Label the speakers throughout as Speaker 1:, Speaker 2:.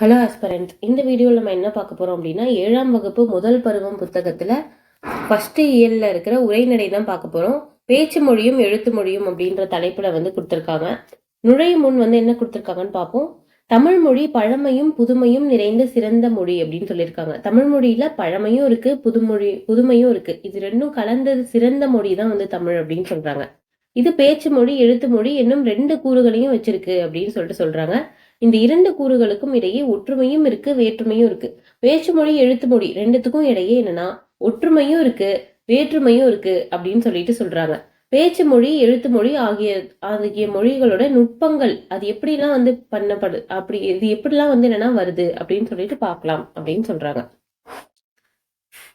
Speaker 1: Hello ஆஸ்பரன்ஸ் இந்த வீடியோவில் நம்ம என்ன பார்க்க போகிறோம் அப்படின்னா ஏழாம் வகுப்பு முதல் பருவம் புத்தகத்தில் ஃபஸ்ட்டு இயலில் இருக்கிற உரைநடை தான் பார்க்க போகிறோம் பேச்சு மொழியும் எழுத்து மொழியும் அப்படின்ற தலைப்பில் வந்து கொடுத்துருக்காங்க. நுழையும் முன் வந்து என்ன கொடுத்துருக்காங்கன்னு பார்ப்போம். தமிழ் மொழி பழமையும் புதுமையும் நிறைந்த சிறந்த மொழி அப்படின்னு சொல்லியிருக்காங்க. தமிழ் மொழியில் பழமையும் இருக்குது புதுமொழி புதுமையும் இருக்குது இது ரெண்டும் கலந்தது சிறந்த மொழி தான் வந்து தமிழ் அப்படின்னு சொல்கிறாங்க இது பேச்சு மொழி எழுத்து மொழி என்னும் ரெண்டு கூறுகளையும் வச்சிருக்கு அப்படின்னு சொல்லிட்டு சொல்கிறாங்க இந்த இரண்டு கூறுகளுக்கும் இடையே ஒற்றுமையும் இருக்கு வேற்றுமையும் இருக்கு. பேச்சு மொழி எழுத்து மொழி ரெண்டுத்துக்கும் இடையே என்னன்னா ஒற்றுமையும் இருக்கு வேற்றுமையும் இருக்கு அப்படின்னு சொல்லிட்டு சொல்றாங்க. பேச்சு மொழி எழுத்து மொழி ஆகிய ஆகிய மொழிகளோட நுட்பங்கள் அது எப்படிலாம் வந்து பண்ணப்படு அப்படி இது எப்படிலாம் வந்து என்னன்னா வருது அப்படின்னு சொல்லிட்டு பார்க்கலாம் அப்படின்னு சொல்றாங்க.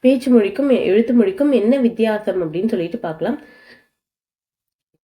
Speaker 1: பேச்சு மொழிக்கும் எழுத்து மொழிக்கும் என்ன வித்தியாசம் அப்படின்னு சொல்லிட்டு பார்க்கலாம்.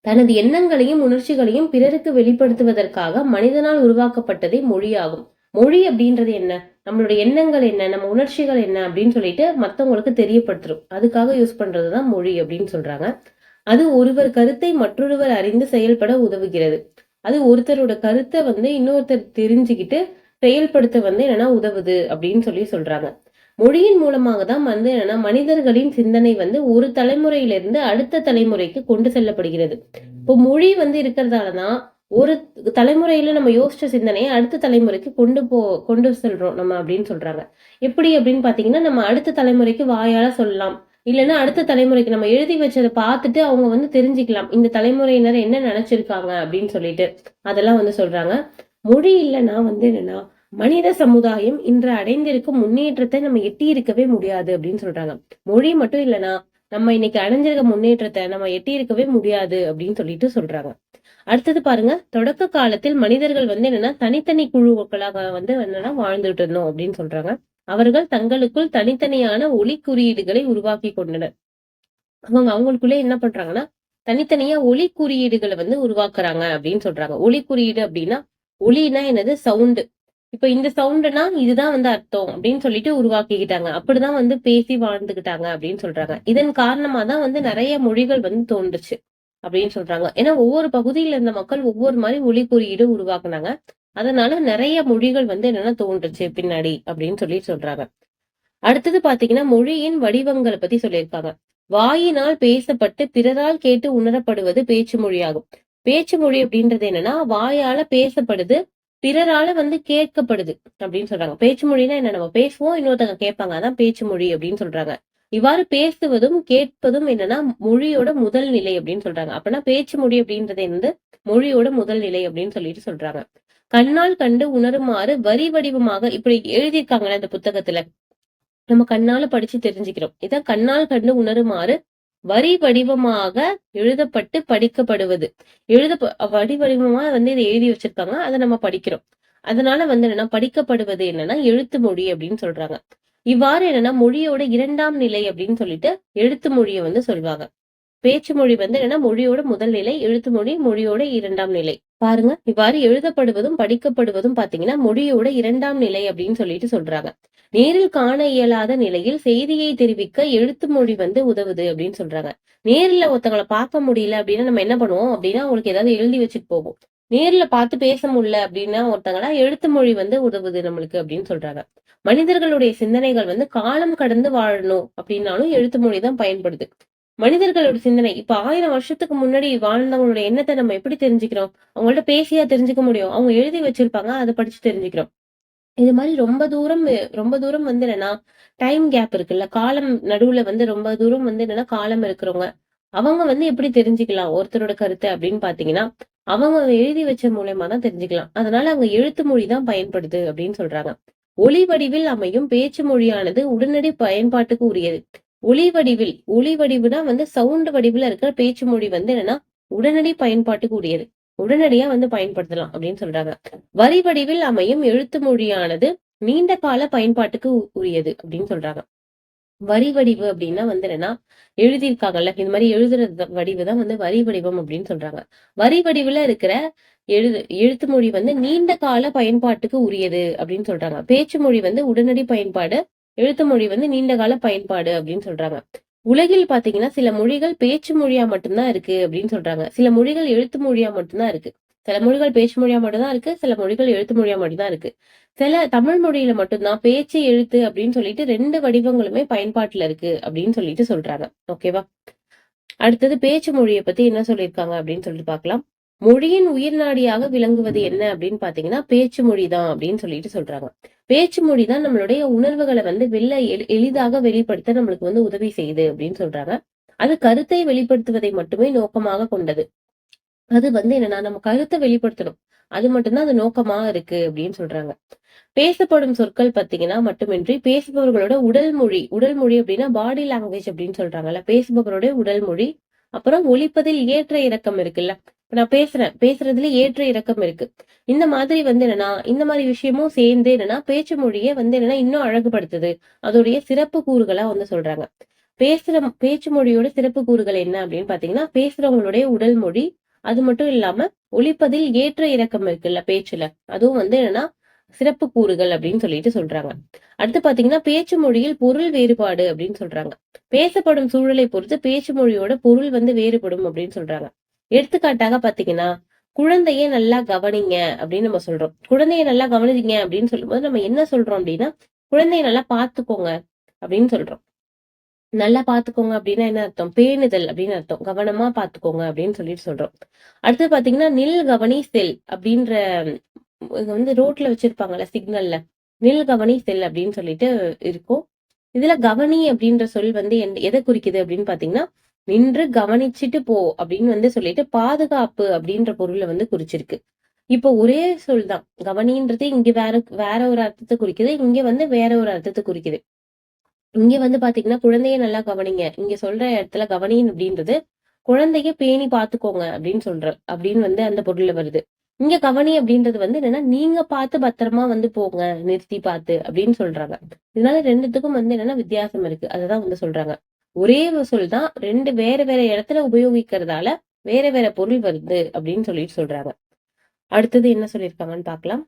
Speaker 1: தனது எண்ணங்களையும் உணர்ச்சிகளையும் பிறருக்கு வெளிப்படுத்துவதற்காக மனிதனால் உருவாக்கப்பட்டதே மொழியாகும். மொழி அப்படின்றது என்ன? நம்மளுடைய எண்ணங்கள் என்ன? நம்ம உணர்ச்சிகள் என்ன? அப்படின்னு சொல்லிட்டு மற்றவங்களுக்கு தெரியப்படுத்துரும் அதுக்காக யூஸ் பண்றதுதான் மொழி அப்படின்னு சொல்றாங்க. அது ஒருவர் கருத்தை மற்றொருவர் அறிந்து செயல்பட உதவுகிறது. அது ஒருத்தரோட கருத்தை வந்து இன்னொருத்தர் தெரிஞ்சுக்கிட்டு செயல்படுத்த வந்து என்னன்னா உதவுது அப்படின்னு சொல்லி சொல்றாங்க. மொழியின் மூலமாக தான் வந்து என்னன்னா மனிதர்களின் சிந்தனை வந்து ஒரு தலைமுறையிலிருந்து அடுத்த தலைமுறைக்கு கொண்டு செல்லப்படுகிறது. இப்போ மொழி வந்து இருக்கிறதால தான் ஒரு தலைமுறையில நம்ம யோசிச்ச சிந்தனையை அடுத்த தலைமுறைக்கு கொண்டு போ கொண்டு செல்றோம் நம்ம அப்படின்னு சொல்றாங்க. எப்படி அப்படின்னு பாத்தீங்கன்னா நம்ம அடுத்த தலைமுறைக்கு வாயால சொல்லலாம். இல்லைன்னா அடுத்த தலைமுறைக்கு நம்ம எழுதி வச்சதை பார்த்துட்டு அவங்க வந்து தெரிஞ்சுக்கலாம். இந்த தலைமுறையினர் என்ன நினைச்சிருக்காங்க அப்படின்னு சொல்லிட்டு. அதெல்லாம் வந்து சொல்றாங்க. மொழி இல்லைன்னா வந்து என்னன்னா மனித சமுதாயம் இன்று அடைந்திருக்கும் முன்னேற்றத்தை நம்ம எட்டி இருக்கவே முடியாது அப்படின்னு சொல்றாங்க. மொழி மட்டும் இல்லைன்னா நம்ம இன்னைக்கு அடைஞ்சிருக்க முன்னேற்றத்தை நம்ம எட்டி இருக்கவே முடியாது அப்படின்னு சொல்லிட்டு சொல்றாங்க. அடுத்தது பாருங்க தொடக்க காலத்தில் மனிதர்கள் வந்து என்னன்னா தனித்தனி குழுக்களாக வந்து என்னன்னா வாழ்ந்துட்டு இருந்தோம் அப்படின்னு சொல்றாங்க. அவர்கள் தங்களுக்குள் தனித்தனியான ஒளி குறியீடுகளை உருவாக்கி கொண்டனர். அவங்க அவங்களுக்குள்ளே என்ன பண்றாங்கன்னா தனித்தனியா ஒளி குறியீடுகளை வந்து உருவாக்குறாங்க அப்படின்னு சொல்றாங்க. ஒளி குறியீடு அப்படின்னா ஒளினா என்னது? சவுண்டு. இப்ப இந்த சவுண்டுனா இதுதான் வந்து அர்த்தம் அப்படின்னு சொல்லிட்டு உருவாக்கிக்கிட்டாங்க. அப்படிதான் வந்து பேசி வாழ்ந்துகிட்டாங்க அப்படின்னு சொல்றாங்க. இதன் காரணமா தான் வந்து நிறைய மொழிகள் வந்து தோன்றுச்சு அப்படின்னு சொல்றாங்க. ஏன்னா ஒவ்வொரு பகுதியில இருந்த மக்கள் ஒவ்வொரு மாதிரி ஒளி குறியீடு உருவாக்குனாங்க. அதனால நிறைய மொழிகள் வந்து என்னன்னா தோன்றுச்சு பின்னாடி அப்படின்னு சொல்லி சொல்றாங்க. அடுத்தது பாத்தீங்கன்னா மொழியின் வடிவங்களை பத்தி சொல்லியிருக்காங்க. வாயினால் பேசப்பட்டு பிறரால் கேட்டு உணரப்படுவது பேச்சு மொழியாகும். பேச்சு மொழி அப்படின்றது என்னன்னா வாயால பேசப்படுது பிறரால வந்து கேட்கப்படுது அப்படின்னு சொல்றாங்க. பேச்சு மொழினா என்ன? நம்ம பேசுவோம் இன்னொருத்தவங்க கேட்பாங்க. அதான் பேச்சு மொழி அப்படின்னு சொல்றாங்க. இவ்வாறு பேசுவதும் கேட்பதும் என்னன்னா மொழியோட முதல் நிலை அப்படின்னு சொல்றாங்க. அப்படின்னா பேச்சு மொழி அப்படின்றது வந்து மொழியோட முதல் நிலை அப்படின்னு சொல்லிட்டு சொல்றாங்க. கண்ணால் கண்டு உணருமாறு வரி வடிவமாக இப்படி எழுதியிருக்காங்களே இந்த புத்தகத்துல. நம்ம கண்ணால படிச்சு தெரிஞ்சுக்கிறோம். இதான் கண்ணால் கண்டு உணருமாறு வரி வடிவமாக எழுதப்பட்டு படிக்கப்படுவது. எழுத வரி வடிவமா வந்து இதை எழுதி வச்சிருக்காங்க. அதை நம்ம படிக்கிறோம். அதனால வந்து என்னன்னா படிக்கப்படுவது என்னன்னா எழுத்து மொழி அப்படின்னு சொல்றாங்க. இவ்வாறு என்னன்னா மொழியோட இரண்டாம் நிலை அப்படின்னு சொல்லிட்டு எழுத்து மொழியை வந்து சொல்லுவாங்க. பேச்சு மொழி வந்து என்னன்னா மொழியோட முதல் நிலை எழுத்து மொழி மொழியோட இரண்டாம் நிலை. பாருங்க. இவ்வாறு எழுதப்படுவதும் படிக்கப்படுவதும் பாத்தீங்கன்னா மொழியோட இரண்டாம் நிலை அப்படின்னு சொல்லிட்டு சொல்றாங்க. நேரில் காண இயலாத நிலையில் செய்தியை தெரிவிக்க எழுத்து மொழி வந்து உதவுது அப்படின்னு சொல்றாங்க. நேர்ல ஒருத்தவங்களை பார்க்க முடியல அப்படின்னா நம்ம என்ன பண்ணுவோம்? அப்படின்னா அவங்களுக்கு ஏதாவது எழுதி வச்சுட்டு போவோம். நேர்ல பார்த்து பேச முடியல அப்படின்னா ஒருத்தங்களா எழுத்து மொழி வந்து உதவுது நம்மளுக்கு அப்படின்னு சொல்றாங்க. மனிதர்களுடைய சிந்தனைகள் வந்து காலம் கடந்து வாழணும் அப்படின்னாலும் எழுத்து மொழி தான் பயன்படுது. மனிதர்களோட சிந்தனை. இப்ப ஆயிரம் வருஷத்துக்கு முன்னாடி வாழ்ந்தவங்களோட எண்ணத்தை நம்ம எப்படி தெரிஞ்சுக்கிறோம்? அவங்கள்ட்ட பேசியா தெரிஞ்சுக்க முடியும். அவங்க எழுதி வச்சிருப்பாங்க அதை படிச்சு தெரிஞ்சுக்கிறோம். இது மாதிரி ரொம்ப தூரம் ரொம்ப தூரம் வந்து என்னன்னா டைம் கேப் இருக்குல்ல. காலம் நடுவுல வந்து ரொம்ப தூரம் வந்து என்னன்னா காலம் இருக்கிறவங்க. அவங்க வந்து எப்படி தெரிஞ்சுக்கலாம்? ஒருத்தரோட கருத்து அப்படின்னு பாத்தீங்கன்னா அவங்க எழுதி வச்ச மூலயமா தான் தெரிஞ்சுக்கலாம். அதனால அவங்க எழுத்து மொழி தான் பயன்படுது அப்படின்னு சொல்றாங்க. ஒளி வடிவில் அமையும் பேச்சு மொழியானது உடனடி பயன்பாட்டுக்கு உரியது. ஒளி வடிவில் ஒளி வடிவுனா வந்து சவுண்ட் வடிவில் இருக்கிற பேச்சு மொழி வந்து என்னன்னா உடனடி பயன்பாட்டுக்கு உரியது உடனடியா வந்து பயன்படுத்தலாம் அப்படின்னு சொல்றாங்க. வரி வடிவில் அமையும் எழுத்து மொழியானது நீண்ட கால பயன்பாட்டுக்கு உரியது அப்படின்னு சொல்றாங்க. வரி வடிவு அப்படின்னா வந்து என்னன்னா எழுதியிருக்காங்கல்ல இந்த மாதிரி எழுதுற வடிவு தான் வந்து வரி வடிவம் அப்படின்னு சொல்றாங்க. வரி வடிவுல இருக்கிற எழுது எழுத்து மொழி வந்து நீண்ட கால பயன்பாட்டுக்கு உரியது அப்படின்னு சொல்றாங்க. பேச்சு மொழி வந்து உடனடி பயன்பாடு எழுத்து மொழி வந்து நீண்ட கால பயன்பாடு அப்படின்னு சொல்றாங்க. உலகில் பாத்தீங்கன்னா சில மொழிகள் பேச்சு மொழியா மட்டும்தான் இருக்கு அப்படின்னு சொல்றாங்க. சில மொழிகள் எழுத்து மொழியா மட்டும்தான் இருக்கு. சில மொழிகள் பேச்சு மொழியா மட்டும்தான் இருக்கு. சில மொழிகள் எழுத்து மொழியா மட்டும்தான் இருக்கு. சில தமிழ் மொழியில மட்டும்தான் பேச்சு எழுத்து அப்படின்னு சொல்லிட்டு ரெண்டு வடிவங்களுமே பயன்பாட்டுல இருக்கு அப்படின்னு சொல்லிட்டு சொல்றாங்க. ஓகேவா? அடுத்தது பேச்சு மொழியை பத்தி என்ன சொல்லியிருக்காங்க அப்படின்னு சொல்லிட்டு பார்க்கலாம். மொழியின் உயிர்நாடியாக விளங்குவது என்ன அப்படின்னு பாத்தீங்கன்னா பேச்சு மொழி தான் அப்படின்னு சொல்லிட்டு சொல்றாங்க. பேச்சு மொழி தான் நம்மளுடைய உணர்வுகளை வந்து வெளில எளி- எளிதாக வெளிப்படுத்த நம்மளுக்கு வந்து உதவி செய்யுது அப்படின்னு சொல்றாங்க. அது கருத்தை வெளிப்படுத்துவதை மட்டுமே நோக்கமாக கொண்டது. அது வந்து என்னன்னா நம்ம கருத்தை வெளிப்படுத்தணும். அது மட்டும்தான் அது நோக்கமா இருக்கு அப்படின்னு சொல்றாங்க. பேசப்படும் சொற்கள் பாத்தீங்கன்னா மட்டுமின்றி பேசுபவர்களோட உடல் மொழி உடல் மொழி அப்படின்னா பாடி லாங்குவேஜ் அப்படின்னு சொல்றாங்கல்ல பேசுபவரோட உடல் மொழி. அப்புறம் ஒழிப்பதில் ஏற்ற இறக்கம் இருக்குல்ல நான் பேசுறேன். பேசுறதுல ஏற்ற இறக்கம் இருக்கு. இந்த மாதிரி வந்து என்னன்னா இந்த மாதிரி விஷயமும் சேர்ந்து என்னன்னா பேச்சு மொழியை வந்து என்னன்னா இன்னும் அழகுபடுத்துது. அதோடைய சிறப்பு கூறுகளா வந்து சொல்றாங்க. பேசுற பேச்சு மொழியோட சிறப்பு கூறுகள் என்ன அப்படின்னு பாத்தீங்கன்னா பேசுறவங்களுடைய உடல் மொழி அது மட்டும் இல்லாம ஒழிப்பதில் ஏற்ற இறக்கம் இருக்குல்ல பேச்சுல. அதுவும் வந்து என்னன்னா சிறப்பு கூறுகள் அப்படின்னு சொல்லிட்டு சொல்றாங்க. அடுத்து பாத்தீங்கன்னா பேச்சு மொழியில் பொருள் வேறுபாடு அப்படின்னு சொல்றாங்க. பேசப்படும் சூழலை பொறுத்து பேச்சு மொழியோட பொருள் வந்து வேறுபடும் அப்படின்னு சொல்றாங்க. எடுத்துக்காட்டாக பாத்தீங்கன்னா குழந்தைய நல்லா கவனிங்க அப்படின்னு நம்ம சொல்றோம். குழந்தைய நல்லா கவனிங்க அப்படின்னு சொல்லும்போது நம்ம என்ன சொல்றோம் அப்படின்னா குழந்தைய நல்லா பாத்துக்கோங்க அப்படின்னு சொல்றோம். நல்லா பாத்துக்கோங்க அப்படின்னா என்ன அர்த்தம்? பேணுதல் அப்படின்னு அர்த்தம். கவனமா பாத்துக்கோங்க அப்படின்னு சொல்லிட்டு சொல்றோம். அடுத்து பாத்தீங்கன்னா நில் கவனி செல் அப்படின்ற இது வந்து ரோட்ல வச்சிருப்பாங்கல்ல சிக்னல்ல. நில் கவனி செல் அப்படின்னு சொல்லிட்டு இருக்கும். இதுல கவனி அப்படின்ற சொல் வந்து எதை குறிக்குது அப்படின்னு பாத்தீங்கன்னா நின்று கவனிச்சுட்டு போ அப்படின்னு வந்து சொல்லிட்டு பாதுகாப்பு அப்படின்ற பொருளை வந்து குறிச்சிருக்கு. இப்போ ஒரே சொல் தான். கவனின்றது இங்க வேற வேற ஒரு அர்த்தத்தை குறிக்குது. இங்க வந்து வேற ஒரு அர்த்தத்தை குறிக்குது. இங்க வந்து பாத்தீங்கன்னா குழந்தைய நல்லா கவனிங்க. இங்க சொல்ற இடத்துல கவனின் அப்படின்றது குழந்தைய பேணி பாத்துக்கோங்க அப்படின்னு சொல்ற அப்படின்னு வந்து அந்த பொருள்ல வருது. இங்க கவனி அப்படின்றது வந்து என்னன்னா நீங்க பார்த்து பத்திரமா வந்து போங்க நிறுத்தி பார்த்து அப்படின்னு சொல்றாங்க. இதனால ரெண்டுத்துக்கும் வந்து என்னன்னா வித்தியாசம் இருக்கு. அததான் வந்து சொல்றாங்க. ஒரே ஒரு சொல் தான் ரெண்டு வேற வேற இடத்துல உபயோகிக்கிறதால வேற வேற பொருள் வருது அப்படின்னு சொல்லிட்டு சொல்றாங்க. அடுத்தது என்ன சொல்லியிருக்காங்கன்னு பார்க்கலாம்.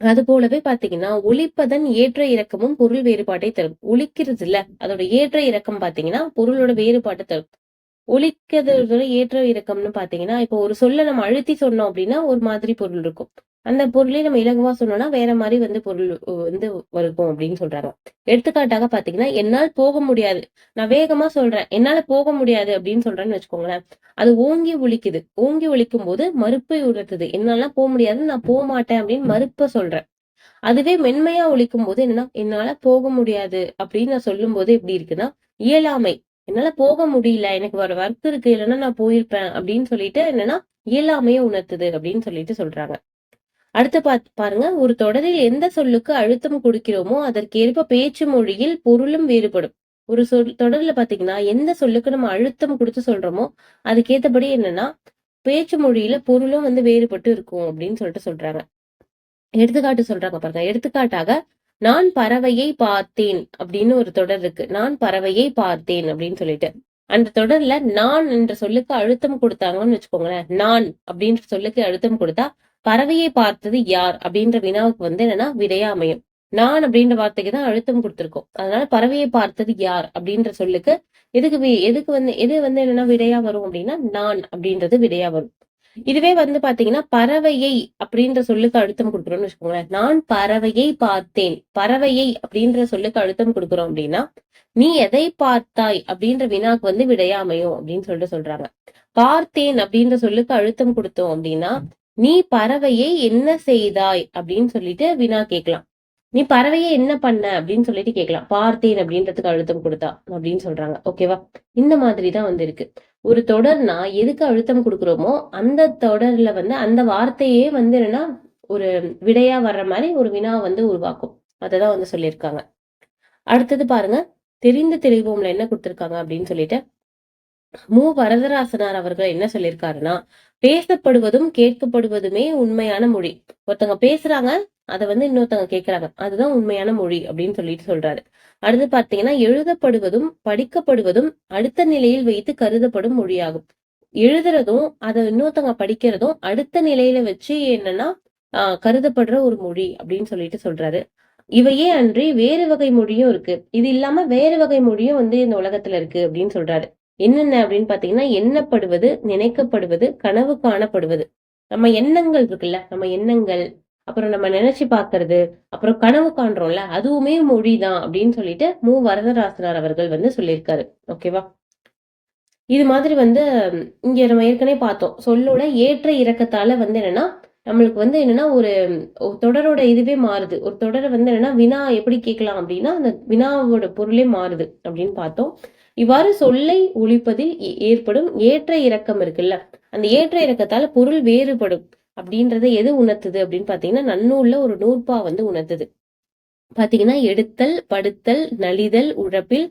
Speaker 1: அது போலவே பாத்தீங்கன்னா ஒழிப்பதன் ஏற்ற இறக்கமும் பொருள் வேறுபாட்டை தரும். ஒழிக்கிறது இல்ல அதோட ஏற்ற இறக்கம் பாத்தீங்கன்னா பொருளோட வேறுபாட்டை தரும். ஒழிக்கிறதோட ஏற்ற இறக்கம்னு பாத்தீங்கன்னா இப்போ ஒரு சொல்ல நம்ம அழுத்தி சொன்னோம் அப்படின்னா ஒரு மாதிரி பொருள் இருக்கும். அந்த பொருளே நம்ம இலகுவா சொன்னோம்னா வேற மாதிரி வந்து பொருள் வந்து இருக்கும் அப்படின்னு சொல்றாங்க. எடுத்துக்காட்டாக பாத்தீங்கன்னா என்னால் போக முடியாது. நான் வேகமா சொல்றேன். என்னால போக முடியாது அப்படின்னு சொல்றேன்னு வச்சுக்கோங்களேன். அது ஓங்கி ஒழிக்குது ஓங்கி ஒழிக்கும் போது மறுப்பை உணர்த்துது. என்னால போக முடியாது நான் போக மாட்டேன் அப்படின்னு மறுப்ப சொல்றேன். அதுவே மென்மையா ஒழிக்கும் போது என்னன்னா என்னால போக முடியாது அப்படின்னு நான் சொல்லும் போது எப்படி இருக்குன்னா இயலாமை. என்னால போக முடியல. எனக்கு வர ஒர்க் இருக்கு. இல்லைன்னா நான் போயிருப்பேன் அப்படின்னு சொல்லிட்டு என்னன்னா இயலாமையை உணர்த்துது அப்படின்னு சொல்லிட்டு சொல்றாங்க. அடுத்து பாத் பாருங்க. ஒரு தொடரில் எந்த சொல்லுக்கு அழுத்தம் கொடுக்கிறோமோ அதற்கேற்ப பேச்சு மொழியில் பொருளும் வேறுபடும். ஒரு சொல் தொடர்ல பாத்தீங்கன்னா எந்த சொல்லுக்கு நம்ம அழுத்தம் கொடுத்து சொல்றோமோ அதுக்கேத்தபடி என்னன்னா பேச்சு மொழியில பொருளும் வந்து வேறுபட்டு இருக்கும் அப்படின்னு சொல்லிட்டு சொல்றாங்க. எடுத்துக்காட்டு சொல்றாங்க பாருங்க. எடுத்துக்காட்டாக நான் பறவையை பார்த்தேன் அப்படின்னு ஒரு தொடர் இருக்கு. நான் பறவையை பார்த்தேன் அப்படின்னு சொல்லிட்டு. அந்த தொடர்ல நான் என்ற சொல்லுக்கு அழுத்தம் கொடுத்தாங்கன்னு வச்சுக்கோங்களேன். நான் அப்படின்ற சொல்லுக்கு அழுத்தம் கொடுத்தா பறவையை பார்த்தது யார் அப்படின்ற வினாவுக்கு வந்து என்னன்னா விடையா அமையும் நான் அப்படின்ற வார்த்தைக்கு தான் அழுத்தம் கொடுத்திருக்கோம். அதனால பறவையை பார்த்தது யார் அப்படின்ற சொல்லுக்கு எதுக்கு வி- எதுக்கு வந்து எது வந்து என்னன்னா விடையா வரும் அப்படின்னா நான் அப்படின்றது விடையா வரும். இதுவே வந்து பாத்தீங்கன்னா பறவையை அப்படின்ற சொல்லுக்கு அழுத்தம் கொடுக்குறோம்னு வச்சுக்கோங்களேன். நான் பறவையை பார்த்தேன். பறவையை அப்படின்ற சொல்லுக்கு அழுத்தம் கொடுக்குறோம் அப்படின்னா நீ எதை பார்த்தாய் அப்படின்ற வினாக்கு வந்து விடையா அமையும் அப்படின்னு சொல்லிட்டு சொல்றாங்க. பார்த்தேன் அப்படின்ற சொல்லுக்கு அழுத்தம் கொடுத்தோம் அப்படின்னா நீ பறவையை என்ன செய்தாய்? அப்படின்னு சொல்லிட்டு வினா கேட்கலாம். நீ பறவையை என்ன பண்ண? அப்படின்னு சொல்லிட்டு கேட்கலாம். பார்த்தேன் அப்படின்றதுக்கு அழுத்தம் கொடுத்தா அப்படின்னு சொல்றாங்க. ஓகேவா இந்த மாதிரி தான் வந்து இருக்கு. ஒரு தொடர்னா எதுக்கு அழுத்தம் கொடுக்குறோமோ அந்த தொடர்ல வந்து அந்த வார்த்தையே வந்து என்னன்னா ஒரு விடையா வர்ற மாதிரி ஒரு வினா வந்து உருவாக்கும். அததான் வந்து சொல்லியிருக்காங்க. அடுத்தது பாருங்க. தெரிந்து தெளிவோம்ல என்ன கொடுத்துருக்காங்க அப்படின்னு சொல்லிட்டு மு. வரதராசனார் அவர்கள் என்ன சொல்லியிருக்காருன்னா பேசப்படுவதும் கேட்கப்படுவதுமே உண்மையான மொழி. ஒருத்தவங்க பேசுறாங்க அதை வந்து இன்னொருத்தவங்க கேட்கறாங்க அதுதான் உண்மையான மொழி அப்படின்னு சொல்லிட்டு சொல்றாரு. அடுத்து பாத்தீங்கன்னா எழுதப்படுவதும் படிக்கப்படுவதும் அடுத்த நிலையில் வைத்து கருதப்படும் மொழியாகும். எழுதுறதும் அதை இன்னொருத்தவங்க படிக்கிறதும் அடுத்த நிலையில வச்சு என்னன்னா ஆஹ் கருதப்படுற ஒரு மொழி அப்படின்னு சொல்லிட்டு சொல்றாரு. இவையே அன்றி வேறு வகை மொழியும் இருக்கு. இது இல்லாம வேறு வகை மொழியும் வந்து இந்த உலகத்துல இருக்கு அப்படின்னு சொல்றாரு. என்னென்ன அப்படின்னு பாத்தீங்கன்னா எண்ணப்படுவது நினைக்கப்படுவது கனவு காணப்படுவது. நம்ம எண்ணங்கள் இருக்குல்ல நம்ம எண்ணங்கள் அப்புறம் நம்ம நினைச்சு பாக்குறது அப்புறம் கனவு காண்றோம்ல அதுவுமே மொழிதான் அப்படின்னு சொல்லிட்டு மு. வரதராசனார் அவர்கள் வந்து சொல்லியிருக்காரு. ஓகேவா இது மாதிரி வந்து இங்க நம்ம ஏற்கனவே பார்த்தோம். சொல்லோட ஏற்ற இறக்கத்தால வந்து என்னன்னா நம்மளுக்கு வந்து என்னன்னா ஒரு தொடரோட இதுவே மாறுது. ஒரு தொடரை வந்து என்னன்னா வினா எப்படி கேட்கலாம் அப்படின்னா அந்த வினாவோட பொருளே மாறுது அப்படின்னு பார்த்தோம். இவ்வாறு சொல்லை ஒழிப்பதில் ஏற்படும் ஏற்ற இறக்கம் இருக்குல்ல? அந்த ஏற்ற இறக்கத்தால பொருள் வேறுபடும். அப்படின்றத எது உணர்த்துது அப்படின்னு பாத்தீங்கன்னா நன்னூல்ல ஒரு நூற்பா வந்து உணர்த்துது. பாத்தீங்கன்னா எடுத்தல் படுத்தல் நலிதல் உழப்பில்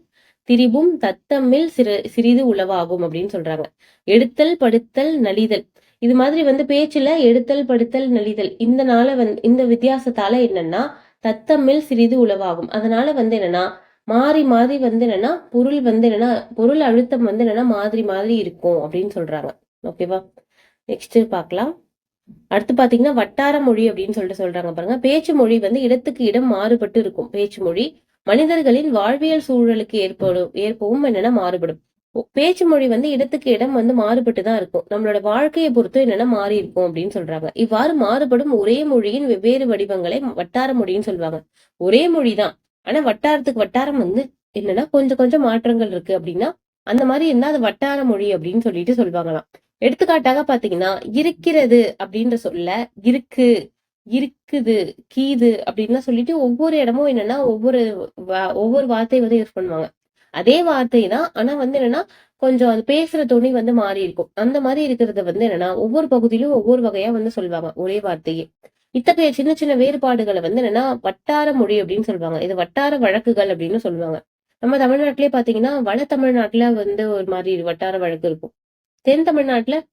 Speaker 1: திரிபும் தத்தம்மில் சிறு சிறிது உளவாகும் அப்படின்னு சொல்றாங்க. எடுத்தல் படுத்தல் நலிதல். இது மாதிரி வந்து பேச்சுல எடுத்தல் படுத்தல் நலிதல் இந்த நாள வந்து இந்த வித்தியாசத்தால என்னன்னா தத்தம்மில் சிறிது உளவாகும். அதனால வந்து என்னன்னா மாறி மாறி வந்து என்னன்னா பொருள் வந்து என்னன்னா பொருள் அழுத்தம் வந்து என்னன்னா மாதிரி மாதிரி இருக்கும் அப்படின்னு சொல்றாங்க. ஓகேவா நெக்ஸ்ட் பார்க்கலாம். அடுத்து பாத்தீங்கன்னா வட்டார மொழி அப்படின்னு சொல்லிட்டு சொல்றாங்க பாருங்க. பேச்சு மொழி வந்து இடத்துக்கு இடம் மாறுபட்டு இருக்கும். பேச்சு மொழி மனிதர்களின் வாழ்வியல் சூழலுக்கு ஏற்படும் ஏற்பவும் என்னன்னா மாறுபடும். பேச்சு மொழி வந்து இடத்துக்கு இடம் வந்து மாறுபட்டு தான் இருக்கும். நம்மளோட வாழ்க்கையை பொறுத்து என்னன்னா மாறி இருக்கும் அப்படின்னு சொல்றாங்க. இவ்வாறு மாறுபடும் ஒரே மொழியின் வெவ்வேறு வடிவங்களை வட்டார மொழின்னு சொல்லுவாங்க. ஒரே மொழிதான். ஆனா வட்டாரத்துக்கு வட்டாரம் வந்து என்னன்னா கொஞ்சம் கொஞ்சம் மாற்றங்கள் இருக்கு அப்படின்னா அந்த மாதிரி இருந்தா அது வட்டார மொழி அப்படின்னு சொல்லிட்டு சொல்லுவாங்களாம் எடுத்துக்காட்டாக பாத்தீங்கன்னா இருக்கிறது அப்படின்ற சொல்ல இருக்கு இருக்குது கீது அப்படின்லாம் சொல்லிட்டு ஒவ்வொரு இடமும் என்னன்னா ஒவ்வொரு ஒவ்வொரு வார்த்தை வந்து யூஸ் பண்ணுவாங்க. அதே வார்த்தை தான் ஆனா வந்து என்னன்னா கொஞ்சம் அது பேசுற துணி வந்து மாறி இருக்கும். அந்த மாதிரி இருக்கிறத வந்து என்னன்னா ஒவ்வொரு பகுதியிலும் ஒவ்வொரு வகையா வந்து சொல்லுவாங்க ஒரே வார்த்தையே. இத்தகைய சின்ன சின்ன வேறுபாடுகளை வந்து என்னன்னா வட்டார மொழி அப்படின்னு சொல்லுவாங்க. இது வட்டார வழக்குகள் அப்படின்னு சொல்லுவாங்க. நம்ம தமிழ்நாட்டிலே பாத்தீங்கன்னா வட தமிழ்நாட்டுல வந்து ஒரு மாதிரி வட்டார வழக்கு இருக்கும். தென் தமிழ்நாட்டுல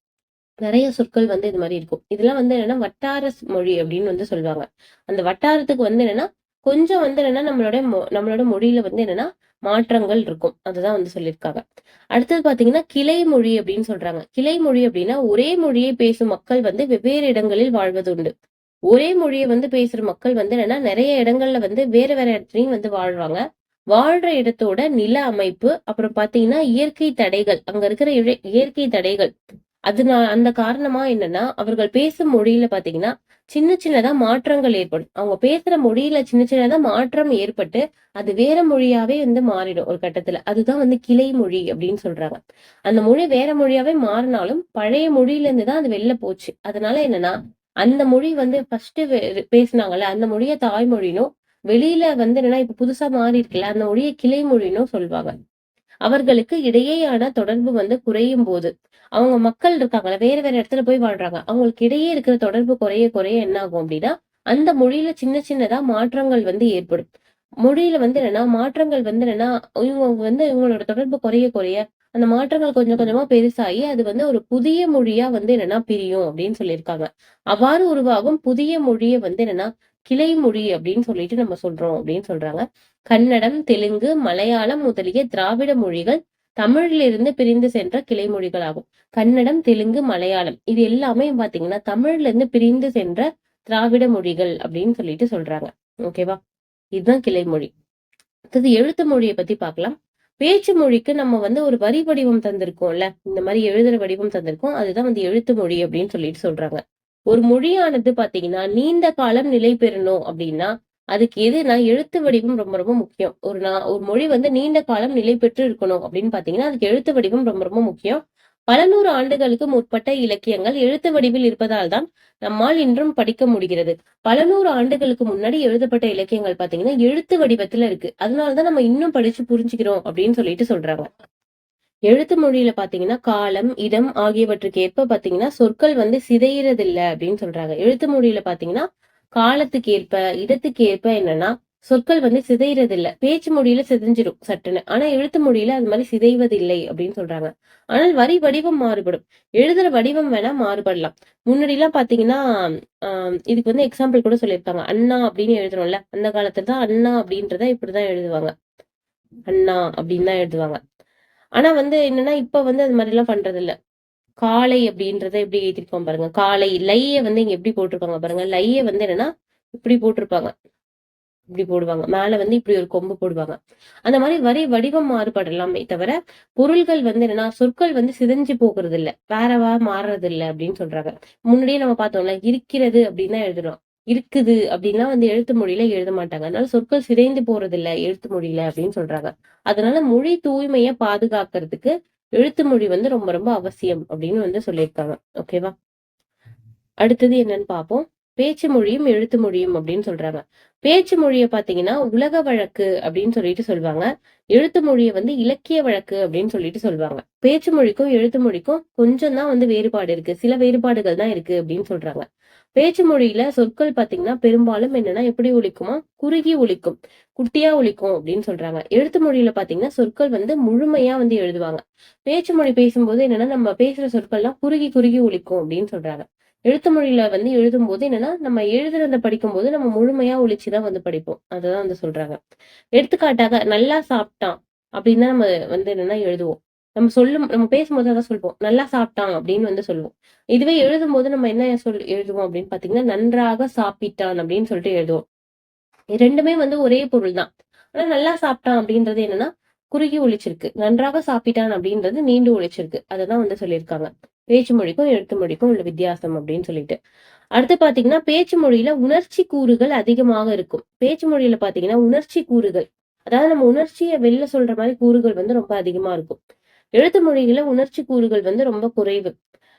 Speaker 1: நிறைய சொற்கள் வந்து இது மாதிரி இருக்கும். இதெல்லாம் வந்து என்னன்னா வட்டார மொழி அப்படின்னு வந்து சொல்லுவாங்க. அந்த வட்டாரத்துக்கு வந்து என்னன்னா கொஞ்சம் வந்து என்னன்னா நம்மளோட மொ- நம்மளோட மொழியில வந்து என்னன்னா மாற்றங்கள் இருக்கும். அதுதான் வந்து சொல்லியிருக்காங்க. அடுத்தது பாத்தீங்கன்னா கிளை மொழி அப்படின்னு சொல்றாங்க. கிளை மொழி அப்படின்னா ஒரே மொழியை பேசும் மக்கள் வந்து வெவ்வேறு இடங்களில் வாழ்வது உண்டு ஒரே மொழியை வந்து பேசுற மக்கள் வந்து என்னன்னா நிறைய இடங்கள்ல வந்து வேற வேற இடத்துலயும் வந்து வாழ்றாங்க வாழ்ற இடத்தோட நில அமைப்பு அப்புறம் பாத்தீங்கன்னா இயற்கை தடைகள் அங்க இருக்கிற இழை- இயற்கை தடைகள். அதனால அந்த காரணமா என்னன்னா அவர்கள் பேசும் மொழியில பாத்தீங்கன்னா சின்ன சின்னதா மாற்றங்கள் ஏற்படும். அவங்க பேசுற மொழியில சின்ன சின்னதா மாற்றம் ஏற்பட்டு அது வேற மொழியாவே வந்து மாறிடும் ஒரு கட்டத்துல. அதுதான் வந்து கிளை மொழி அப்படின்னு சொல்றாங்க. அந்த மொழி வேற மொழியாவே மாறினாலும் பழைய மொழியில இருந்து தான் அது வெளில போச்சு. அதனால என்னன்னா அந்த மொழி வந்து ஃபர்ஸ்ட் பேசினாங்கல்ல அந்த மொழிய தாய்மொழினும் வெளியில வந்து என்னன்னா இப்ப புதுசா மாறி இருக்குல்ல அந்த மொழியை கிளை மொழினும் சொல்லுவாங்க அவர்களுக்கு இடையேயான தொடர்பு வந்து குறையும் போது அவங்க மக்கள் இருக்காங்கல்ல வேற வேற இடத்துல போய் வாழ்றாங்க அவங்களுக்கு இடையே இருக்கிற தொடர்பு குறைய குறைய என்ன ஆகும் அப்படின்னா அந்த மொழியில சின்ன சின்னதா மாற்றங்கள் வந்து ஏற்படும். மொழியில வந்து என்னன்னா மாற்றங்கள் வந்து என்னன்னா இவங்க வந்து இவங்களோட தொடர்பு குறைய குறைய அந்த மாற்றங்கள் கொஞ்சம் கொஞ்சமா பெருசாகி அது வந்து ஒரு புதிய மொழியா வந்து என்னன்னா பிரியும் அப்படின்னு சொல்லியிருக்காங்க. அவ்வாறு உருவாகும் புதிய மொழியை வந்து என்னன்னா கிளை மொழி அப்படின்னு சொல்லிட்டு நம்ம சொல்றோம் அப்படின்னு சொல்றாங்க. கன்னடம் தெலுங்கு மலையாளம் முதலிய திராவிட மொழிகள் தமிழிலிருந்து பிரிந்து சென்ற கிளை மொழிகளாகும். கன்னடம் தெலுங்கு மலையாளம் இது எல்லாமே பாத்தீங்கன்னா தமிழ்ல இருந்து பிரிந்து சென்ற திராவிட மொழிகள் அப்படின்னு சொல்லிட்டு சொல்றாங்க. ஓகேவா? இதுதான் கிளை மொழி. அடுத்தது எழுத்து மொழியை பத்தி பார்க்கலாம். பேச்சு மொழிக்கு நம்ம வந்து ஒரு வரி வடிவம் தந்திருக்கோம்ல இந்த மாதிரி எழுதுற வடிவம் தந்திருக்கோம் அதுதான் வந்து எழுத்து மொழி அப்படின்னு சொல்லிட்டு சொல்றாங்க. ஒரு மொழியானது பாத்தீங்கன்னா நீண்ட காலம் நிலை பெறணும் அப்படின்னா அதுக்கு எதுனா எழுத்து வடிவம் ரொம்ப ரொம்ப முக்கியம். ஒரு நான் ஒரு மொழி வந்து நீண்ட காலம் நிலை பெற்று இருக்கணும் அப்படின்னு பாத்தீங்கன்னா அதுக்கு எழுத்து வடிவம் ரொம்ப ரொம்ப முக்கியம். பல நூறு ஆண்டுகளுக்கு முற்பட்ட இலக்கியங்கள் எழுத்து வடிவில் இருப்பதால் தான் நம்மால் இன்றும் படிக்க முடிகிறது. பல நூறு ஆண்டுகளுக்கு முன்னாடி எழுதப்பட்ட இலக்கியங்கள் பாத்தீங்கன்னா எழுத்து வடிவத்துல இருக்கு. அதனாலதான் நம்ம இன்னும் படிச்சு புரிஞ்சுக்கிறோம் அப்படின்னு சொல்லிட்டு சொல்றாங்க. எழுத்து மொழியில பாத்தீங்கன்னா காலம் இடம் ஆகியவற்றுக்கு ஏற்ப பாத்தீங்கன்னா சொற்கள் வந்து சிதையிறதில்லை அப்படின்னு சொல்றாங்க. எழுத்து மொழியில பாத்தீங்கன்னா காலத்துக்கு ஏற்ப இடத்துக்கு ஏற்ப என்னன்னா சொற்கள் வந்து சிதையறதில்ல. பேச்சு மொழியில சிதைஞ்சிரும் சட்டுன்னு. ஆனா எழுத்து மொழியில அது மாதிரி சிதைவதில்லை அப்படின்னு சொல்றாங்க. ஆனால் வரி வடிவம் மாறுபடும். எழுதுற வடிவம் வேணா மாறுபடலாம். முன்னாடி எல்லாம் பாத்தீங்கன்னா ஆஹ் இதுக்கு வந்து எக்ஸாம்பிள் கூட சொல்லியிருப்பாங்க. அண்ணா அப்படின்னு எழுதுறோம்ல அந்த காலத்துல தான் அண்ணா அப்படின்றத இப்படிதான் எழுதுவாங்க. அண்ணா அப்படின்னு தான் எழுதுவாங்க. ஆனா வந்து என்னன்னா இப்ப வந்து அது மாதிரி எல்லாம் பண்றது இல்ல காலை அப்படின்றத எப்படி எழுதிருக்கோம் பாருங்க. காலை லைய வந்து இங்க எப்படி போட்டிருப்பாங்க பாருங்க. லைய வந்து என்னன்னா இப்படி போட்டிருப்பாங்க. இப்படி போடுவாங்க. மேல வந்து இப்படி ஒரு கொம்பு போடுவாங்க. அந்த மாதிரி வரி வடிவம் மாறுபடலாமே தவிர பொருள்கள் வந்து என்னன்னா சொற்கள் வந்து சிதைஞ்சு போகிறது இல்ல வேறவா மாறுறது இல்ல அப்படின்னு சொல்றாங்க. முன்னாடியே நம்ம பார்த்தோம்ல இருக்கிறது அப்படின்னு தான் எழுதுறோம். இருக்குது அப்படின்னா வந்து எழுத்து மொழியில எழுத மாட்டாங்க. அதனால சொற்கள் சிதைந்து போறது இல்ல எழுத்து மொழியில அப்படின்னு சொல்றாங்க. அதனால மொழி தூய்மையை பாதுகாக்கிறதுக்கு எழுத்து மொழி வந்து ரொம்ப ரொம்ப அவசியம் அப்படின்னு வந்து சொல்லியிருக்காங்க. ஓகேவா? அடுத்தது என்னன்னு பார்ப்போம். பேச்சு மொழியும் எழுத்து மொழியும் அப்படின்னு சொல்றாங்க. பேச்சு மொழியை பாத்தீங்கன்னா உலக வழக்கு அப்படின்னு சொல்லிட்டு சொல்லுவாங்க எழுத்து மொழியை வந்து இலக்கிய வழக்கு அப்படின்னு சொல்லிட்டு சொல்லுவாங்க பேச்சு மொழிக்கும் எழுத்து மொழிக்கும் கொஞ்சம் தான் வந்து வேறுபாடு இருக்கு. சில வேறுபாடுகள் தான் இருக்கு அப்படின்னு சொல்றாங்க. பேச்சு மொழியில சொற்கள் பாத்தீங்கன்னா பெரும்பாலும் என்னன்னா எப்படி ஒழிக்குமா குறுகி ஒழிக்கும் குட்டியா ஒழிக்கும் அப்படின்னு சொல்றாங்க. எழுத்து மொழியில பாத்தீங்கன்னா சொற்கள் வந்து முழுமையா வந்து எழுதுவாங்க. பேச்சு மொழி பேசும்போது என்னன்னா நம்ம பேசுற சொற்கள்லாம் குறுகி குறுகி ஒழிக்கும் அப்படின்னு சொல்றாங்க. எழுத்து மொழியில வந்து எழுதும் போது என்னன்னா நம்ம எழுதுறத படிக்கும் போது நம்ம முழுமையா ஒழிச்சுதான் வந்து படிப்போம். அதுதான் வந்து சொல்றாங்க. எடுத்துக்காட்டாக நல்லா சாப்பிட்டான் அப்படின்னு நம்ம வந்து என்னன்னா எழுதுவோம். நம்ம சொல்லும் நம்ம பேசும்போது அதான் சொல்லுவோம் நல்லா சாப்பிட்டான் அப்படின்னு வந்து சொல்லுவோம் இதுவே எழுதும் போது நம்ம என்ன சொல் எழுதுவோம் அப்படின்னு பாத்தீங்கன்னா நன்றாக சாப்பிட்டான் அப்படின்னு சொல்லிட்டு எழுதுவோம். ரெண்டுமே வந்து ஒரே பொருள் தான் ஆனா நல்லா சாப்பிட்டான் அப்படின்றது என்னன்னா குறுகி ஒழிச்சிருக்கு. நன்றாக சாப்பிட்டான் அப்படின்றது நீண்டு ஒழிச்சிருக்கு. அததான் வந்து சொல்லியிருக்காங்க. பேச்சு மொழிக்கும் எழுத்து மொழிக்கும் உள்ள வித்தியாசம் அப்படின்னு சொல்லிட்டு. அடுத்து பாத்தீங்கன்னா பேச்சு மொழியில உணர்ச்சி கூறுகள் அதிகமாக இருக்கும். பேச்சு மொழியில பாத்தீங்கன்னா உணர்ச்சி கூறுகள். அதாவது நம்ம உணர்ச்சியை வெளில சொல்ற மாதிரி கூறுகள் வந்து ரொம்ப அதிகமா இருக்கும். எழுத்து மொழியில உணர்ச்சி கூறுகள் வந்து ரொம்ப குறைவு.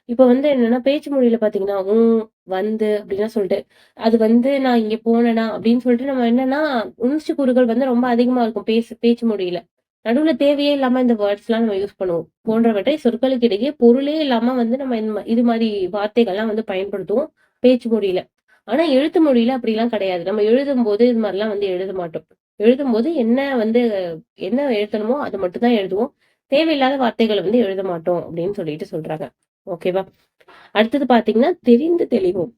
Speaker 1: இப்ப வந்து என்னன்னா பேச்சு மொழியில பாத்தீங்கன்னா உம் வந்து அப்படின்னா சொல்லிட்டு அது வந்து நான் இங்க போனேனா அப்படின்னு சொல்லிட்டு நம்ம என்னன்னா உணர்ச்சி கூறுகள் வந்து ரொம்ப அதிகமா இருக்கும் பேசு பேச்சு மொழியில. நடுவுல தேவையே இல்லாம இந்த வேர்ட்ஸ் எல்லாம் நம்ம யூஸ் பண்ணுவோம். போன்றவற்றை சொற்களுக்கு இடையே பொருளே இல்லாம வந்து நம்ம இந்த இது மாதிரி வார்த்தைகள்லாம் வந்து பயன்படுத்துவோம் பேச்சு மொழியில. ஆனா எழுத்து மொழியில அப்படிலாம் கிடையாது. நம்ம எழுதும் போது இது மாதிரிலாம் வந்து எழுத மாட்டோம். எழுதும் போது என்ன வந்து என்ன எழுதணுமோ அது மட்டும் தான் எழுதுவோம். தேவையில்லாத வார்த்தைகளை வந்து எழுத மாட்டோம் அப்படின்னு சொல்லிட்டு சொல்றாங்க. ஓகேவா அடுத்தது பாத்தீங்கன்னா தெரிந்து தெளிவோம்.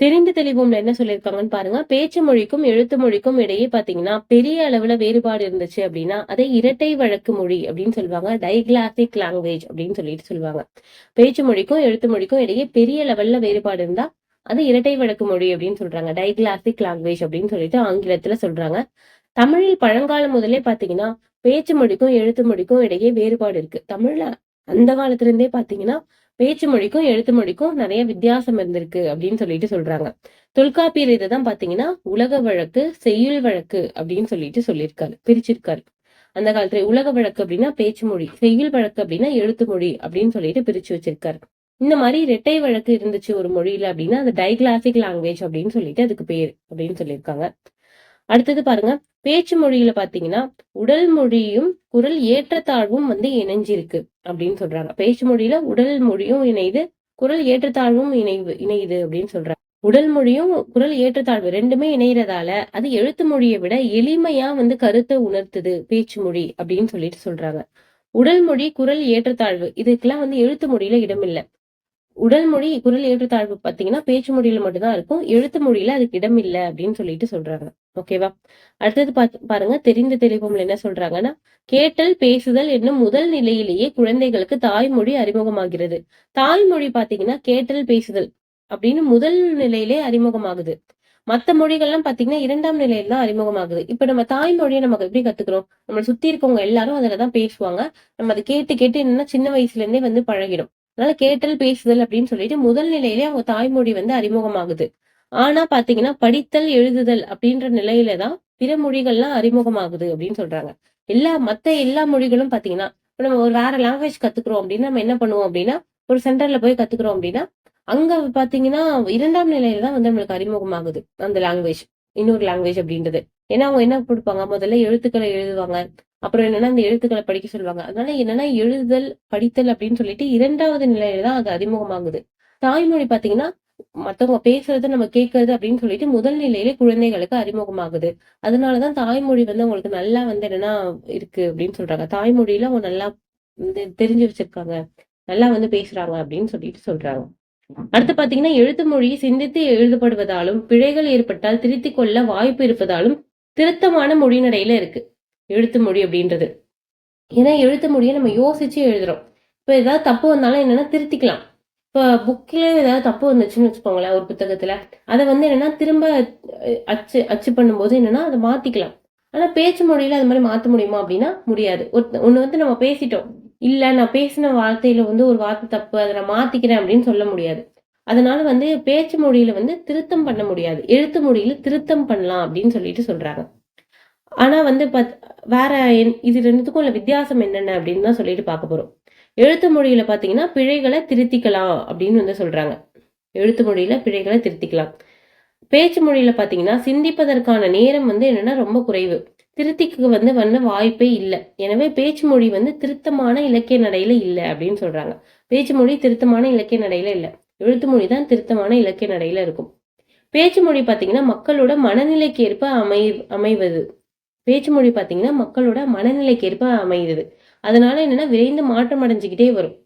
Speaker 1: தெரிந்து தெளிவும்ல என்ன சொல்லியிருக்காங்கன்னு பாருங்க. பேச்சு மொழிக்கும் எழுத்து மொழிக்கும் இடையே பாத்தீங்கன்னா பெரிய அளவுல வேறுபாடு இருந்துச்சு அப்படின்னா அதை இரட்டை வழக்கு மொழி அப்படின்னு சொல்லுவாங்க. டைகிளாசிக் லாங்குவேஜ் அப்படின்னு சொல்லிட்டு சொல்லுவாங்க. பேச்சு மொழிக்கும் எழுத்து மொழிக்கும் இடையே பெரிய லெவல்ல வேறுபாடு இருந்தா அது இரட்டை வழக்கு மொழி அப்படின்னு சொல்றாங்க. டைகிளாசிக் லாங்குவேஜ் அப்படின்னு சொல்லிட்டு ஆங்கிலத்துல சொல்றாங்க. தமிழில் பழங்காலம் முதலே பாத்தீங்கன்னா பேச்சு மொழிக்கும் எழுத்து மொழிக்கும் இடையே வேறுபாடு இருக்கு. தமிழ்ல அந்த காலத்துல இருந்தே பாத்தீங்கன்னா பேச்சு மொழிக்கும் எழுத்து மொழிக்கும் நிறைய வித்தியாசம் இருந்திருக்கு அப்படின்னு சொல்லிட்டு சொல்றாங்க. தொல்காப்பியர் இதுதான் பாத்தீங்கன்னா உலக வழக்கு செய்யுள் வழக்கு அப்படின்னு சொல்லிட்டு சொல்லியிருக்காரு பிரிச்சிருக்காரு. அந்த காலத்துல உலக வழக்கு அப்படின்னா பேச்சு மொழி செய்யுள் வழக்கு அப்படின்னா எழுத்து மொழி அப்படின்னு சொல்லிட்டு பிரிச்சு வச்சிருக்காரு. இந்த மாதிரி இரட்டை வழக்கு இருந்துச்சு ஒரு மொழியில அப்படின்னா அது டைகிளாசிக் லாங்குவேஜ் அப்படின்னு சொல்லிட்டு அதுக்கு பேர் அப்படின்னு சொல்லியிருக்காங்க. அடுத்தது பாருங்க பேச்சு மொழியில பாத்தீங்கன்னா உடல் மொழியும் குரல் ஏற்றத்தாழ்வும் வந்து இணைஞ்சிருக்கு அப்படின்னு சொல்றாங்க. பேச்சு மொழியில உடல் மொழியும் இணையுது குரல் ஏற்றத்தாழ்வும் இணைவு இணையுது அப்படின்னு சொல்றாங்க. உடல் மொழியும் குரல் ஏற்றத்தாழ்வு ரெண்டுமே இணையறதால அது எழுத்து மொழியை விட எளிமையா வந்து கருத்தை உணர்த்துது பேச்சு மொழி அப்படின்னு சொல்லிட்டு சொல்றாங்க. உடல் மொழி குரல் ஏற்றத்தாழ்வு இதுக்கெல்லாம் வந்து எழுத்து மொழியில இடமில்லை உடல் மொழி குரல் ஏற்றத்தாழ்வு பாத்தீங்கன்னா பேச்சு மொழியில மட்டும்தான் இருக்கும் எழுத்து மொழியில அதுக்கு இடம் இல்லை அப்படின்னு சொல்லிட்டு சொல்றாங்க. ஓகேவா அடுத்தது பாருங்க. தெரிந்த தெளிவும்ல என்ன சொல்றாங்கன்னா கேட்டல் பேசுதல் என்னும் முதல் நிலையிலேயே குழந்தைகளுக்கு தாய்மொழி அறிமுகமாகிறது. தாய்மொழி பாத்தீங்கன்னா கேட்டல் பேசுதல் அப்படின்னு முதல் நிலையிலே அறிமுகமாகுது. மத்த மொழிகள்லாம் பாத்தீங்கன்னா இரண்டாம் நிலையில தான் அறிமுகமாகுது. இப்ப நம்ம தாய்மொழியை நமக்கு எப்படி கத்துக்கிறோம்? நம்ம சுத்தி இருக்கவங்க எல்லாரும் அதுலதான் பேசுவாங்க. நம்ம அதை கேட்டு கேட்டு என்னன்னா சின்ன வயசுல இருந்தே வந்து பழகிடும். அதனால கேட்டல் பேசுதல் அப்படின்னு சொல்லிட்டு முதல் நிலையிலே அவங்க தாய்மொழி வந்து அறிமுகமாகுது. ஆனா பாத்தீங்கன்னா படித்தல் எழுதுதல் அப்படின்ற நிலையில தான் பிற மொழிகள்லாம் அறிமுகமாகுது அப்படின்னு சொல்றாங்க. எல்லா மத்த எல்லா மொழிகளும் பாத்தீங்கன்னா நம்ம ஒரு வேற லாங்குவேஜ் கத்துக்கிறோம் அப்படின்னா நம்ம என்ன பண்ணுவோம் அப்படின்னா ஒரு சென்டர்ல போய் கத்துக்கிறோம் அப்படின்னா அங்க பாத்தீங்கன்னா இரண்டாம் நிலையில தான் வந்து நம்மளுக்கு அறிமுகமாகுது அந்த லாங்குவேஜ் இன்னொரு லாங்குவேஜ் அப்படின்றது. ஏன்னா அவங்க என்ன கொடுப்பாங்க? முதல்ல எழுத்துக்களை எழுதுவாங்க. அப்புறம் என்னன்னா அந்த எழுத்துக்களை படிக்க சொல்லுவாங்க. அதனால என்னன்னா எழுதுதல் படித்தல் அப்படின்னு சொல்லிட்டு இரண்டாவது நிலையில தான் அது அறிமுகமாகுது. தாய்மொழி பாத்தீங்கன்னா மத்தவங்க பேசுறது நம்ம கேட்கறது அப்படின்னு சொல்லிட்டு முதல் நிலையிலே குழந்தைகளுக்கு அறிமுகமாகுது. அதனாலதான் தாய்மொழி வந்து அவங்களுக்கு நல்லா வந்து என்னன்னா இருக்கு அப்படின்னு சொல்றாங்க. தாய்மொழியில அவங்க நல்லா தெரிஞ்சு வச்சிருக்காங்க. நல்லா வந்து பேசுறாங்க அப்படின்னு சொல்லிட்டு சொல்றாங்க. அடுத்து பாத்தீங்கன்னா எழுத்து மொழி சிந்தித்து எழுதப்படுவதாலும் பிழைகள் ஏற்பட்டால் திருத்திக் கொள்ள வாய்ப்பு இருப்பதாலும் திருத்தமான மொழிநடையில இருக்கு. எழுத்து மொழி அப்படின்றது. ஏன்னா எழுத்து மொழியை நம்ம யோசிச்சு எழுதுறோம். இப்போ ஏதாவது தப்பு வந்தாலும் என்னன்னா திருத்திக்கலாம். இப்போ புக்கில் ஏதாவது தப்பு வந்துச்சுன்னு வச்சுக்கோங்களேன் ஒரு புத்தகத்தில். அதை வந்து என்னன்னா திரும்ப அச்சு அச்சு பண்ணும்போது என்னன்னா அதை மாற்றிக்கலாம் ஆனால் பேச்சு மொழியில் அது மாதிரி மாற்ற முடியுமா அப்படின்னா முடியாது. ஒன்று வந்து நம்ம பேசிட்டோம். இல்லை நான் பேசின வார்த்தையில வந்து ஒரு வார்த்தை தப்பு அதை நான் மாற்றிக்கிறேன் அப்படின்னு சொல்ல முடியாது. அதனால வந்து பேச்சு மொழியில வந்து திருத்தம் பண்ண முடியாது. எழுத்து மொழியில் திருத்தம் பண்ணலாம் அப்படின்னு சொல்லிட்டு சொல்றாங்க. ஆனா வந்து பத் வேற என்- இது ரெண்டுத்துக்கும் உள்ள வித்தியாசம் என்னென்ன அப்படின்னு தான் சொல்லிட்டு பார்க்க போறோம். எழுத்து மொழியில் பார்த்தீங்கன்னா பிழைகளை திருத்திக்கலாம் அப்படின்னு வந்து சொல்கிறாங்க எழுத்து மொழியில் பிழைகளை திருத்திக்கலாம். பேச்சு மொழியில் பார்த்தீங்கன்னா சிந்திப்பதற்கான நேரம் வந்து என்னன்னா ரொம்ப குறைவு. திருத்திக்கு வந்து வண்ண வாய்ப்பே இல்லை. எனவே பேச்சு மொழி வந்து திருத்தமான இலக்கிய நடையில இல்லை அப்படின்னு சொல்றாங்க. பேச்சு மொழி திருத்தமான இலக்கிய நடையில இல்லை. எழுத்து மொழி தான் திருத்தமான இலக்கிய நடையில இருக்கும். பேச்சு மொழி பார்த்தீங்கன்னா மக்களோட மனநிலைக்கு ஏற்ப அமை அமைவது. பேச்சு மொழி பார்த்தீங்கன்னா மக்களோட மனநிலைக்கு ஏற்ப அமைகிறது அதனால என்னன்னா விரைந்து மாற்றம் அடைஞ்சுக்கிட்டே வரும்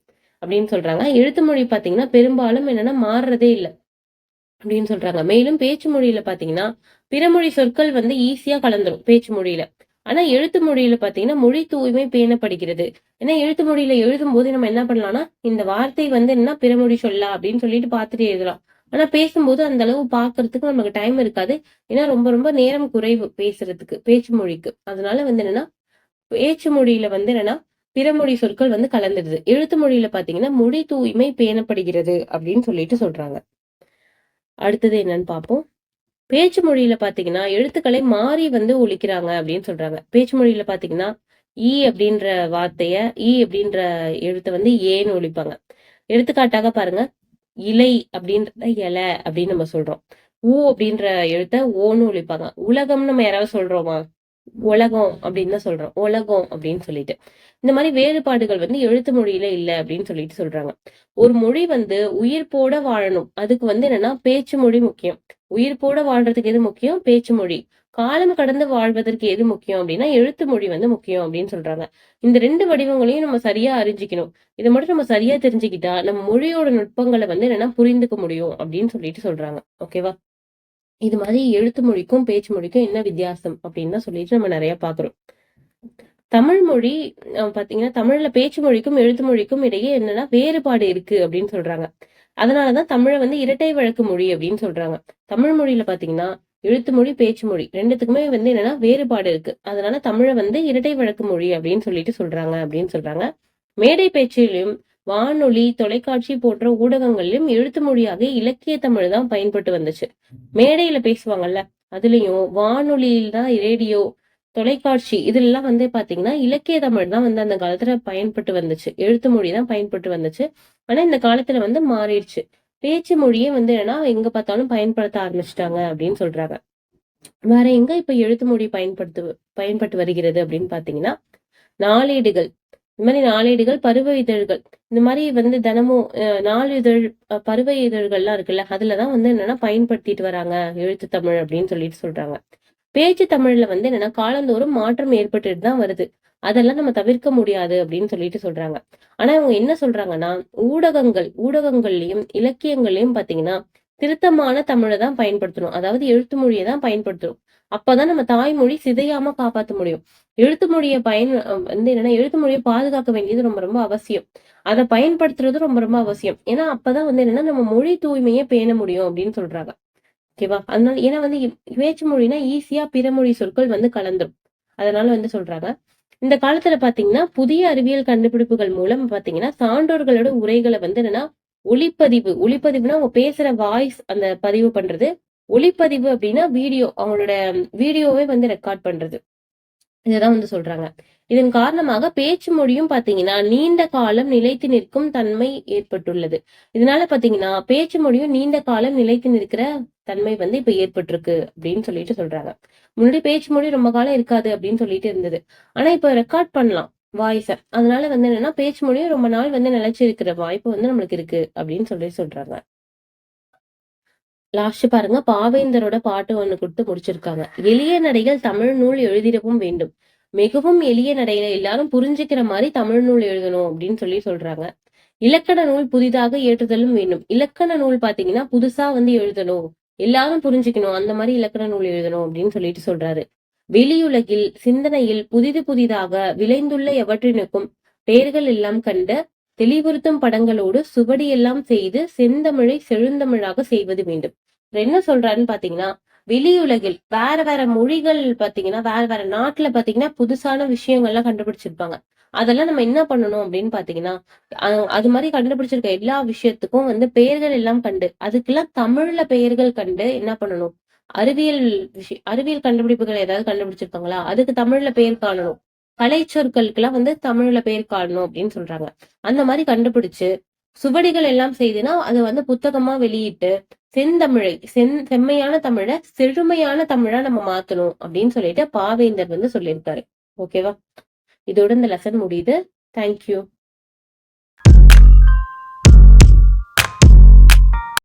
Speaker 1: அப்படின்னு சொல்றாங்க. எழுத்து மொழி பாத்தீங்கன்னா பெரும்பாலும் என்னன்னா மாறுறதே இல்லை அப்படின்னு சொல்றாங்க. மேலும் பேச்சு மொழியில பாத்தீங்கன்னா பிறமொழி சொற்கள் வந்து ஈஸியா கலந்துரும் பேச்சு மொழியில. ஆனா எழுத்து மொழியில பாத்தீங்கன்னா மொழி தூய்மை பேணப்படுகிறது. ஏன்னா எழுத்து மொழியில எழுதும் போது நம்ம என்ன பண்ணலாம்னா இந்த வார்த்தை வந்து என்ன பிறமொழி சொல்லா அப்படின்னு சொல்லிட்டு பாத்துட்டு எழுதலாம். ஆனா பேசும்போது அந்த அளவு பாக்குறதுக்கு நமக்கு டைம் இருக்காது. ஏன்னா ரொம்ப ரொம்ப நேரம் குறைவு பேசுறதுக்கு பேச்சு மொழிக்கு. அதனால வந்து என்னன்னா பேச்சு மொழியில வந்து என்னன்னா பிறமொழி சொற்கள் வந்து கலந்துடுது. எழுத்து மொழியில பாத்தீங்கன்னா மொழி தூய்மை பேணப்படுகிறது அப்படின்னு சொல்லிட்டு சொல்றாங்க. அடுத்தது என்னன்னு பார்ப்போம் பேச்சு மொழியில பாத்தீங்கன்னா எழுத்துக்களை மாறி வந்து ஒழிக்கிறாங்க அப்படின்னு சொல்றாங்க. பேச்சு மொழியில பாத்தீங்கன்னா ஈ அப்படின்ற வார்த்தைய ஈ அப்படின்ற எழுத்தை வந்து ஏன்னு ஒழிப்பாங்க. எடுத்துக்காட்டாக பாருங்க இலை அப்படின்றத இலை அப்படின்னு நம்ம சொல்றோம். ஊ அப்படின்ற எழுத்த ஓன்னு ஒழிப்பாங்க. உலகம்னு நம்ம யாராவது சொல்றோமா? உலகம் அப்படின்னு தான் சொல்றோம். உலகம் அப்படின்னு சொல்லிட்டு. இந்த மாதிரி வேறுபாடுகள் வந்து எழுத்து மொழியில இல்ல அப்படின்னு சொல்லிட்டு சொல்றாங்க. ஒரு மொழி வந்து உயிர்ப்போட வாழணும். அதுக்கு வந்து என்னன்னா பேச்சு மொழி முக்கியம். உயிர்ப்போட வாழ்றதுக்கு எது முக்கியம்? பேச்சு மொழி. காலம் கடந்து வாழ்வதற்கு எது முக்கியம் அப்படின்னா எழுத்து மொழி வந்து முக்கியம் அப்படின்னு சொல்றாங்க. இந்த ரெண்டு வடிவங்களையும் நம்ம சரியா அறிஞ்சிக்கணும். இதை மட்டும் நம்ம சரியா தெரிஞ்சுக்கிட்டா நம்ம மொழியோட நுட்பங்களை வந்து என்னன்னா புரிந்துக்க முடியும் அப்படின்னு சொல்லிட்டு சொல்றாங்க. ஓகேவா? இது மாதிரி எழுத்து மொழிக்கும் பேச்சு மொழிக்கும் என்ன வித்தியாசம் அப்படின்னு தான் சொல்லிட்டு நம்ம நிறைய பாக்குறோம் தமிழ் மொழி பாத்தீங்கன்னா தமிழ்ல பேச்சு மொழிக்கும் எழுத்து மொழிக்கும் இடையே என்னன்னா வேறுபாடு இருக்கு அப்படின்னு சொல்றாங்க. அதனாலதான் தமிழை வந்து இரட்டை வழக்கு மொழி அப்படின்னு சொல்றாங்க. தமிழ் மொழியில பாத்தீங்கன்னா எழுத்து மொழி பேச்சு மொழி ரெண்டுத்துக்குமே வந்து என்னன்னா வேறுபாடு இருக்கு. அதனால தமிழை வந்து இரட்டை வழக்கு மொழி அப்படின்னு சொல்லிட்டு சொல்றாங்க அப்படின்னு சொல்றாங்க. மேடை பேச்சிலும் வானொலி தொலைக்காட்சி போன்ற ஊடகங்களிலும் எழுத்து மொழியாக இலக்கிய தமிழ் தான் பயன்பட்டு வந்துச்சு. மேடையில பேசுவாங்கல்ல அதுலயும் வானொலியில் தான் ரேடியோ தொலைக்காட்சி இதெல்லாம் வந்து பாத்தீங்கன்னா இலக்கிய தமிழ் தான் வந்து அந்த காலத்துல பயன்பட்டு வந்துச்சு. எழுத்து மொழி தான் பயன்பட்டு வந்துச்சு. ஆனா இந்த காலத்துல வந்து மாறிடுச்சு. பேச்சு மொழியே வந்து என்னன்னா எங்க பார்த்தாலும் பயன்படுத்த ஆரம்பிச்சிட்டாங்க அப்படின்னு சொல்றாங்க. வேற எங்க இப்ப எழுத்து மொழி பயன்படுத்து பயன்பட்டு வருகிறது அப்படின்னு பாத்தீங்கன்னா நாளேடுகள். இந்த மாதிரி நாளேடுகள் பருவ இதழ்கள். இந்த மாதிரி வந்து தினமும் அஹ், நாளிதழ் பருவ இதழ்கள்லாம் இருக்குல்ல அதுலதான் வந்து என்னன்னா பயன்படுத்திட்டு வராங்க எழுத்து தமிழ் அப்படின்னு சொல்லிட்டு சொல்றாங்க. பேச்சு தமிழ்ல வந்து என்னன்னா காலந்தோறும் மாற்றம் ஏற்பட்டுட்டு தான் வருது. அதெல்லாம் நம்ம தவிர்க்க முடியாது அப்படின்னு சொல்லிட்டு சொல்றாங்க. ஆனா இவங்க என்ன சொல்றாங்கன்னா ஊடகங்கள் ஊடகங்கள்லயும் இலக்கியங்கள்லயும் பாத்தீங்கன்னா திருத்தமான தமிழை தான் பயன்படுத்தணும். அதாவது எழுத்து மொழியை தான் பயன்படுத்தணும். அப்பதான் நம்ம தாய்மொழி சிதையாம காப்பாற்ற முடியும். எழுத்து மொழியை பயன் வந்து என்னன்னா எழுத்து மொழியை பாதுகாக்க வேண்டியது ரொம்ப ரொம்ப அவசியம். அதை பயன்படுத்துறது ரொம்ப ரொம்ப அவசியம். ஏன்னா அப்பதான் வந்து என்னன்னா நம்ம மொழி தூய்மையை பேண முடியும் அப்படின்னு சொல்றாங்க. ஓகேவா அதனால ஏன்னா வந்து பேச்சு மொழினா ஈஸியா பிற மொழி சொற்கள் வந்து கலந்துரும். அதனால வந்து சொல்றாங்க. இந்த காலத்துல பாத்தீங்கன்னா புதிய அறிவியல் கண்டுபிடிப்புகள் மூலம் பாத்தீங்கன்னா சான்றோர்களோட உரைகளை வந்து என்னன்னா ஒளிப்பதிவு ஒளிப்பதிவுனா அவங்க பேசுற வாய்ஸ் அந்த பதிவு பண்றது ஒளிப்பதிவு அப்படின்னா வீடியோ அவங்களோட வீடியோவே வந்து ரெக்கார்ட் பண்றது. இதைதான் வந்து சொல்றாங்க. இதன் காரணமாக பேச்சு மொழியும் பாத்தீங்கன்னா நீண்ட காலம் நிலைத்து நிற்கும் தன்மை ஏற்பட்டுள்ளது. இதனால பாத்தீங்கன்னா பேச்சு மொழியும் நீண்ட காலம் நிலைத்து நிற்கிற தன்மை வந்து இப்ப ஏற்பட்டிருக்கு அப்படின்னு சொல்லிட்டு சொல்றாங்க. முன்னாடி பேச்சு மொழி ரொம்ப காலம் இருக்காது அப்படின்னு சொல்லிட்டு இருந்தது. ஆனா இப்ப ரெக்கார்ட் பண்ணலாம் வாய்ஸ அதனால வந்து என்னன்னா பேச்சு மொழியும் ரொம்ப நாள் வந்து நிலைச்சிருக்கிற வாய்ப்பு வந்து நம்மளுக்கு இருக்கு அப்படின்னு சொல்லி சொல்றாங்க. லாஸ்ட் பாருங்க. பாவேந்தரோட பாட்டு ஒண்ணு கொடுத்து முடிச்சிருக்காங்க. எளிய நடைகள் தமிழ் நூல் எழுதிடவும் வேண்டும். மிகவும் எளிய நடையில எல்லாரும் புரிஞ்சுக்கிற மாதிரி தமிழ் நூல் எழுதணும் அப்படின்னு சொல்லி சொல்றாங்க. இலக்கண நூல் புதிதாக ஏற்றுதலும் வேண்டும். இலக்கண நூல் பாத்தீங்கன்னா புதுசா வந்து எழுதணும். எல்லாரும் புரிஞ்சுக்கணும். அந்த மாதிரி இலக்கண நூல் எழுதணும் அப்படின்னு சொல்லிட்டு சொல்றாரு. வெளியுலகில் சிந்தனையில் புதிது புதிதாக விளைந்துள்ள எவற்றினுக்கும் பெயர்கள் எல்லாம் கண்ட தெளிவுறுத்தும் படங்களோடு சுவடியெல்லாம் செய்து செந்தமிழை செழுந்தமிழாக செய்வது வேண்டும். என்ன சொல்றாருன்னு பாத்தீங்கன்னா வெளியுலகில் வேற வேற மொழிகள் பாத்தீங்கன்னா வேற வேற நாட்டுல பாத்தீங்கன்னா புதுசான விஷயங்கள்லாம் கண்டுபிடிச்சிருப்பாங்க. அதெல்லாம் நம்ம என்ன பண்ணணும் அப்படின்னு பாத்தீங்கன்னா அது மாதிரி கண்டுபிடிச்சிருக்க எல்லா விஷயத்துக்கும் வந்து பெயர்கள் எல்லாம் கண்டு அதுக்கெல்லாம் தமிழ்ல பெயர்கள் கண்டு என்ன பண்ணணும்? அறிவியல் விஷய அறிவியல் கண்டுபிடிப்புகள் ஏதாவது கண்டுபிடிச்சிருப்பாங்களா? அதுக்கு தமிழ்ல பெயர் காணணும். கலை சொற்களுக்கெல்லாம் வந்து தமிழ்ல பெயர் காணணும் அப்படின்னு சொல்றாங்க. அந்த மாதிரி கண்டுபிடிச்சு சுவடிகள் எல்லாம் செய்துனா அதை வந்து புத்தகமா வெளியிட்டு செந்தமிழை செந் செம்மையான தமிழை செழுமையான தமிழா நம்ம மாத்தணும் அப்படின்னு சொல்லிட்டு பாவேந்தர் வந்து சொல்லியிருக்காரு. ஓகேவா இதோட இந்த லெசன் முடியுது. தேங்க்யூ